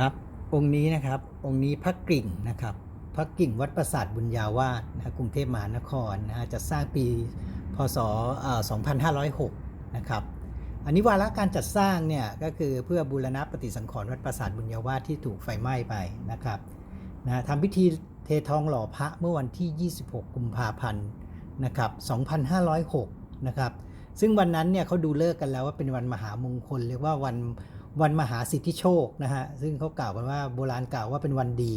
ครับ องค์นี้นะครับ องค์นี้พระกิ่งนะครับ พระกิ่งวัดปราสาทบุญญาวาสนะกรุงเทพมหานครนะฮะจะสร้างปีพศ 2506 นะครับอันนี้วาระการจัดสร้างเนี่ยก็คือเพื่อบูรณะปฏิสังขรณ์วัดปราสาทบุญญาวาสที่ถูกไฟไหม้ไปนะครับนะทำพิธีเททองหล่อพระเมื่อวันที่ 26 กุมภาพันธ์นะครับ 2506 นะครับ ซึ่งวันนั้นเนี่ยเขาดูเลิกกันแล้วว่าเป็นวันมหามงคลเรียกว่าวันวันมหาสิทธิโชคนะฮะซึ่งเขากล่าวกันว่าโบราณกล่าวว่าเป็นวันดี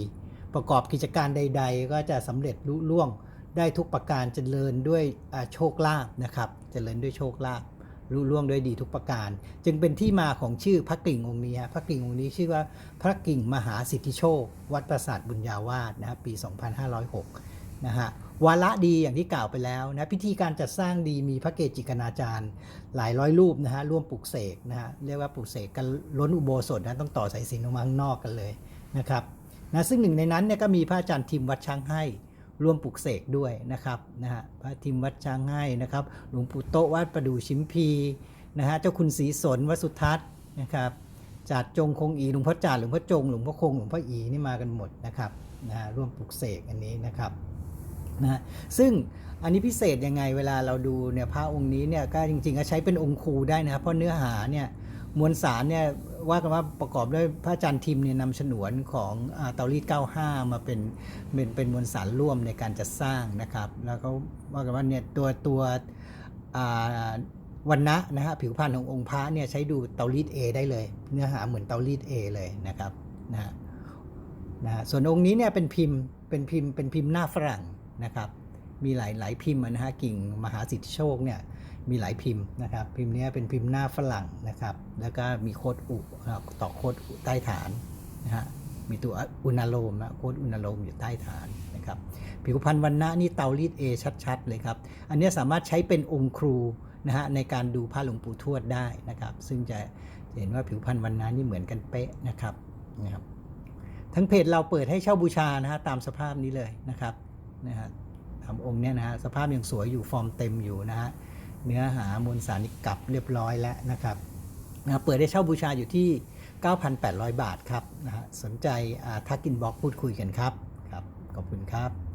ประกอบกิจการใด ๆ ก็จะสำเร็จลุล่วงได้ทุกประการเจริญด้วยโชคลาภนะครับเจริญด้วยโชคลาภลุล่วงด้วยดีทุกประการ จึงเป็นที่มาของชื่อพระกิ่งองค์นี้ฮะพระกิ่งองค์นี้ชื่อว่าพระกิ่งมหาสิทธิโชค วัดปราสาทบุญญาวาสนะฮะปี 2506นะฮะ วาระดีอย่างที่กล่าวไปแล้วนะพิธีการจัดสร้างดีมีพระเกจิกนาจารย์ หลายร้อยรูปนะฮะร่วมปลุกเสกนะฮะเรียกว่าปลุกเสกกันล้นอุโบสถนะต้องต่อสายสิญจนออกมาข้างนอกกันเลยนะครับนะซึ่งหนึ่งในนั้นเนี่ยก็มีพระอาจารย์ทิมวัดช้างให้ร่วมปลุกเสกด้วยนะครับนะฮะพระทิมวัดช้างให้นะครับหลวงปู่โตวัดประดู่ชิมพีนะฮะเจ้าคุณศรีสนวัดสุทัศน์นะครับจัดจงคงอีหลวงพ่อจาดหลวงพ่อจงหลวงพ่อคงหลวงพ่ออีนี่มากันหมดนะครับนะฮะร่วมปลุกเสกอันนี้นะครับ นะซึ่งอันนี้พิเศษยังไงเวลาเราดูเนี่ยพระองค์นี้เนี่ยก็จริงๆก็ใช้เป็นองค์ครูได้นะครับเพราะเนื้อหาเนี่ยมวลสารเนี่ยว่ากันว่าประกอบด้วยพระอาจารย์ทิมเนี่ยนำฉนวนของเตารีด95 มาเป็นเป็นเป็นมวลสารร่วมในการจัดสร้างนะครับ แล้วก็ว่ากันว่าเนี่ยตัวตัววันนะนะฮะผิวพรรณขององค์พระเนี่ยใช้ดูเตารีด A ได้เลย เนื้อหาเหมือนเตารีด A เลยนะครับนะนะฮะส่วนองค์นี้เนี่ยเป็นพิมพ์เป็นพิมพ์เป็นพิมพ์หน้าฝรั่ง นะครับ มีหลายหลายพิมพ์นะฮะกิ่งมหาสิทธิโชคเนี่ยมีหลายพิมพ์นะครับพิมพ์นี้เป็นพิมพ์หน้าฝรั่งนะครับ แล้วก็มีโคดอุต่อโคดอุใต้ฐานนะฮะมีตัวอุณาโลมนะโคดอุณาโลมอยู่ใต้ฐานนะครับผิวพรรณวันณะนี่เตารีดเอชัดๆเลยครับ อันนี้สามารถใช้เป็นองค์ครูนะฮะในการดูพระหลวงปู่ทวดได้นะครับ ซึ่งจะจะเห็นว่าผิวพรรณวันณะนี่เหมือนกันเป๊ะนะครับนะครับทั้งเพจเราเปิดให้เช่าบูชานะฮะตามสภาพนี้เลยนะครับ นะฮะทำองค์เนี้ยนะฮะสภาพยังสวยอยู่ฟอร์มเต็มอยู่นะฮะเนื้อหามวลสารนี่กลับเรียบร้อยแล้วนะครับนะเปิดได้เช่าบูชาอยู่ที่ 9,800 บาทครับนะฮะสนใจทักกินบล็อกพูดคุยกันครับครับ ขอบคุณครับ